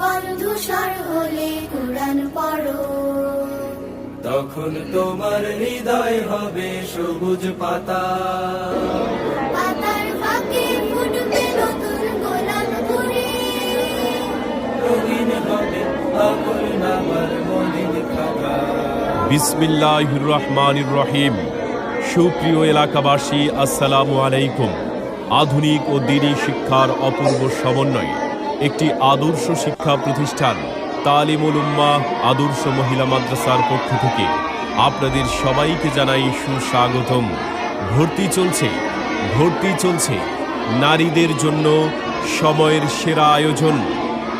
বন্ধুসর হলে কোরআন পড়ো। তখন তোমার হৃদয় হবে সবুজ পাতা। পাতার ফাঁকে ফুটবে নতুন গোলাপ ফুলে। রঙিন হবে আকুল নামার মলিন খাতা। বিসমিল্লাহির রহমানির রহিম। সুপ্রিয় এলাকাবাসী আসসালামু আলাইকুম। আধুনিক ও দিনী শিক্ষার অপূর্ব সমন্বয় একটি আদর্শ শিক্ষা প্রতিষ্ঠান, তালিমুল উম্মাহ আদর্শ মহিলা মাদ্রাসার পক্ষ থেকে আপনাদের সবাইকে জানাই সুস্বাগতম। ভর্তি চলছে ভর্তি চলছে। নারীদের জন্য সময়ের সেরা আয়োজন,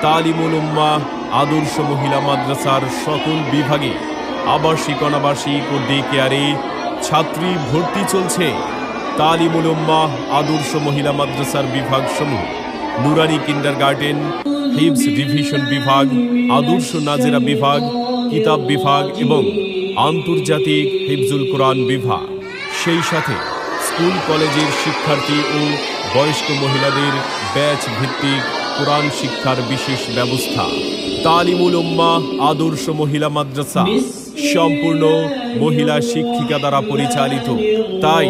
তালিমুল উম্মাহ আদর্শ মহিলা মাদ্রাসার সকল বিভাগে আবাসিক, অনাবাসিক ও ডে কেয়ারে ছাত্রী ভর্তি চলছে। তালিমুল উম্মাহ আদর্শ মহিলা মাদ্রাসার বিভাগ সমূহ নুরানি কিন্ডার গার্ডেন হিবস ডিভিশন বিভাগ, আদর্শ নাজেরা বিভাগ, কিতাব বিভাগ এবং আন্তর্জাতিক হিফজুল কোরআন বিভাগ। সেই সাথে স্কুল, কলেজের শিক্ষার্থী ও বয়স্ক মহিলাদের ব্যাচ ভিত্তিক কোরআন শিক্ষার বিশেষ ব্যবস্থা। তালিমুল উম্মাহ, আদর্শ মহিলা মাদ্রাসা সম্পূর্ণ মহিলা শিক্ষিকা দ্বারা পরিচালিত। তাই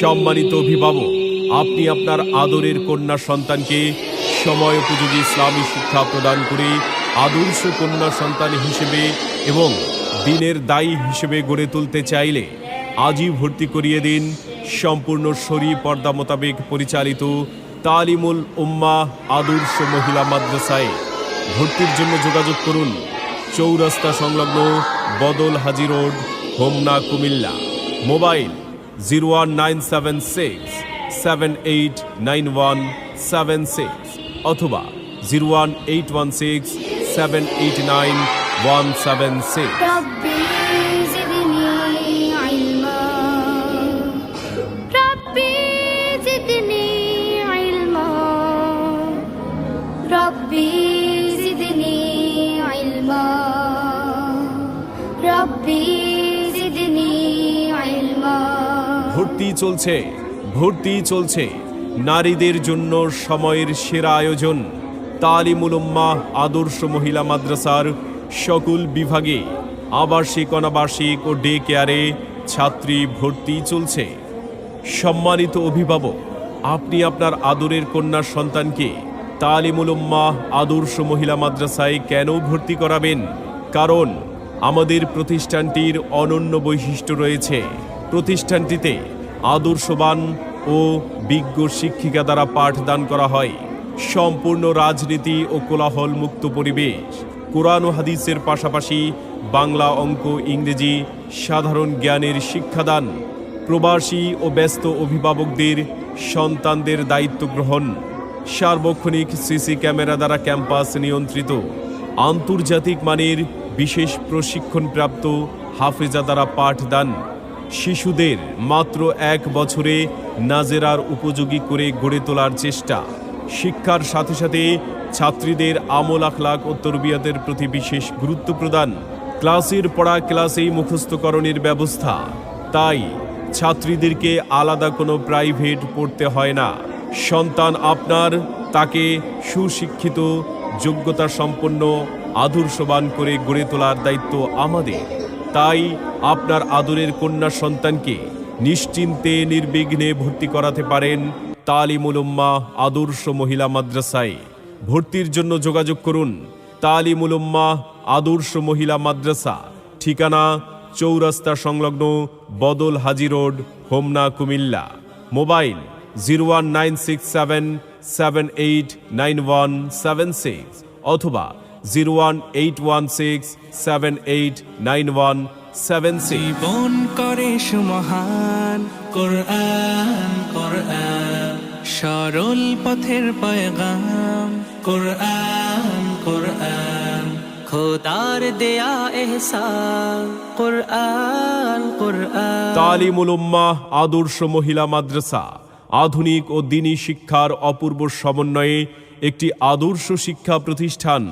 সম্মানিত অভিভাবক আপনি আপনার আদরের কন্যা সন্তানকে সময় উপযোগী ইসলামী শিক্ষা প্রদান করে আদর্শ কন্যা সন্তান হিসেবে এবং দিনের দায়ী হিসেবে গড়ে তুলতে চাইলে আজই ভর্তি করিয়ে দিন সম্পূর্ণ শরী পর্দা মোতাবেক পরিচালিত তালিমুল উম্মা আদর্শ মহিলা মাদ্রাসায় ভর্তির জন্য যোগাযোগ করুন চৌরাস্তা সংলগ্ন Badal Haji road, Homna Cumilla. Mobile zero one nine seven six seven eight nine one seven six অথবা zero one eight one six seven eight nine one seven six ভর্তি চলছে ভর্তি চলছে। নারীদের জন্য সময়ের সেরা আয়োজন তালিমুল উম্মাহ আদর্শ মহিলা মাদ্রাসার সকল বিভাগে আবাসিক, অনাবাসিক ও ডে কেয়ারে ছাত্রী ভর্তি চলছে। সম্মানিত অভিভাবক, আপনি আপনার আদরের কন্যা সন্তানকে তালিমুল উম্মাহ আদর্শ মহিলা মাদ্রাসায় কেন ভর্তি করাবেন? কারণ আমাদের প্রতিষ্ঠানটির অনন্য বৈশিষ্ট্য রয়েছে। প্রতিষ্ঠানটিতে আদর্শবান ও বিজ্ঞ শিক্ষিকা দ্বারা পাঠদান করা হয়। সম্পূর্ণ রাজনীতি ও কোলাহল মুক্ত পরিবেশ। কোরআন ও হাদিসের পাশাপাশি বাংলা অঙ্ক, ইংরেজি, সাধারণ জ্ঞানের শিক্ষাদান, প্রবাসী ও ব্যস্ত অভিভাবকদের সন্তানদের দায়িত্ব গ্রহণ, সার্বক্ষণিক সিসি ক্যামেরা দ্বারা ক্যাম্পাস নিয়ন্ত্রিত, আন্তর্জাতিক মানের বিশেষ প্রশিক্ষণপ্রাপ্ত হাফেজা দ্বারা পাঠদান শিশুদের মাত্র এক বছরে নাজেরার উপযোগী করে গড়ে তোলার চেষ্টা। শিক্ষার সাথে সাথে ছাত্রীদের আমল আখলাক ও তরবিয়াতের প্রতি বিশেষ গুরুত্ব প্রদান ক্লাসের পড়া ক্লাসেই মুখস্থকরণের ব্যবস্থা। তাই ছাত্রীদেরকে আলাদা কোনো প্রাইভেট পড়তে হয় না। সন্তান আপনার, তাকে সুশিক্ষিত যোগ্যতা সম্পন্ন আদর্শবান করে গড়ে তোলার দায়িত্ব আমাদের। তাই আপনার আদরের কন্যা সন্তানকে নিশ্চিন্তে নির্বিঘ্নে ভর্তি করাতে পারেন তালিমুল উম্মা আদর্শ মহিলা মাদ্রাসায়। ভর্তির জন্য যোগাযোগ করুন তালিমুল উম্মা আদর্শ মহিলা মাদ্রাসা, ঠিকানা চৌরাস্তা সংলগ্ন Badal Haji road, Homna, Cumilla. Mobile zero one nine six seven seven eight nine one seven six অথবা zero one eight one six seven eight nine one seven জীবন করে সুমহান কোরআন কোরআন। সরল পথের পয়গাম কোরআন কোরআন। খোদার দেয়া এহসান কোরআন কোরআন। তালিমুল উম্মাহ আদর্শ মহিলা মাদ্রাসা আধুনিক ও দিনী শিক্ষার অপূর্ব সমন্বয়ে একটি আদর্শ শিক্ষা প্রতিষ্ঠান।